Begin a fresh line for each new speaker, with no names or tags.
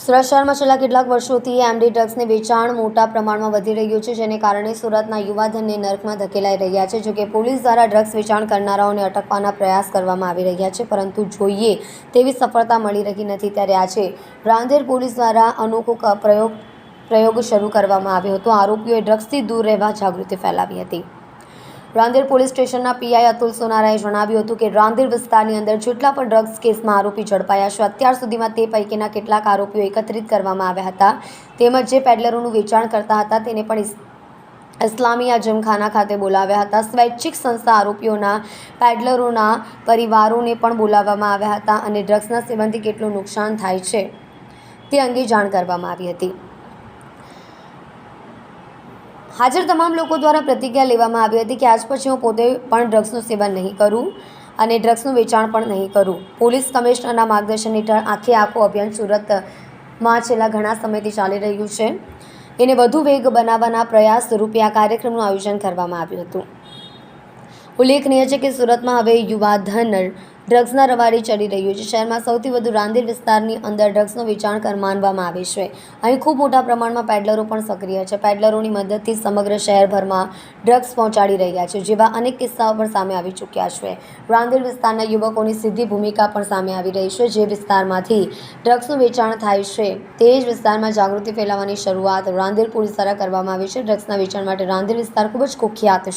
સુરત શહેરમાં છેલ્લા કેટલાક વર્ષોથી એમડી ડ્રગ્સને વેચાણ મોટા પ્રમાણમાં વધી રહ્યું છે, જેને કારણે સુરતના યુવાધનને નર્કમાં ધકેલાઈ રહ્યા છે. જોકે પોલીસ દ્વારા ડ્રગ્સ વેચાણ કરનારાઓને અટકવાના પ્રયાસ કરવામાં આવી રહ્યા છે, પરંતુ જોઈએ તેવી સફળતા મળી રહી નથી ત્યારે આજે રાંદેર પોલીસ દ્વારા અનોખો પ્રયોગ પ્રયોગ શરૂ કરવામાં આવ્યો હતો. આરોપીઓએ ડ્રગ્સથી દૂર રહેવા જાગૃતિ ફેલાવી હતી. રાંદેર પોલીસ સ્ટેશનના પીઆઈ અતુલ સોનારાએ જણાવ્યું હતું કે રાંદેર વિસ્તારની અંદર જેટલા પણ ડ્રગ્સ કેસમાં આરોપી ઝડપાયા છે, અત્યાર સુધીમાં તે પૈકીના કેટલાક આરોપીઓ એકત્રિત કરવામાં આવ્યા હતા. તેમજ જે પેડલરોનું વેચાણ કરતા હતા, તેને પણ ઇસ- ઇસ્લામિયા જમખાના ખાતે બોલાવ્યા હતા. સ્વૈચ્છિક સંસ્થા આરોપીઓના પેડલરોના પરિવારોને પણ બોલાવવામાં આવ્યા હતા અને ડ્રગ્સના સેવનથી કેટલું નુકસાન થાય છે, તે અંગે જાણ કરવામાં આવી હતી. હાજર તમામ લોકો દ્વારા પ્રતિજ્ઞા લેવામાં આવી હતી કે આજ પછી હું પોતે પણ ડ્રગ્સનું સેવન નહીં કરું અને ડ્રગ્સનું વેચાણ પણ નહીં કરું. પોલીસ કમિશનરના માર્ગદર્શન હેઠળ આખે આખું અભિયાન સુરતમાં છેલ્લા ઘણા સમયથી ચાલી રહ્યું છે. એને વધુ વેગ બનાવવાના પ્રયાસ રૂપે આ કાર્યક્રમનું આયોજન કરવામાં આવ્યું હતું. ઉલ્લેખનીય છે કે સુરતમાં હવે યુવાધન ડ્રગ્સના રવાડે ચડી રહ્યું છે. શહેરમાં સૌથી વધુ રાંદેર વિસ્તારની અંદર ડ્રગ્સનું વેચાણ માનવામાં આવે છે. અહીં ખૂબ મોટા પ્રમાણમાં પેડલરો પણ સક્રિય છે. પેડલરોની મદદથી સમગ્ર શહેરભરમાં ડ્રગ્સ પહોંચાડી રહ્યા છે, જેવા અનેક કિસ્સાઓ પણ સામે આવી ચૂક્યા છે. રાંદેર વિસ્તારના યુવકોની સીધી ભૂમિકા પણ સામે આવી રહી છે. જે વિસ્તારમાંથી ડ્રગ્સનું વેચાણ થાય છે, તે જ વિસ્તારમાં જાગૃતિ ફેલાવવાની શરૂઆત રાંદેર પોલીસ દ્વારા કરવામાં આવી છે. ડ્રગ્સના વેચાણ માટે રાંદેર વિસ્તાર ખૂબ જ કુખ્યાત છે.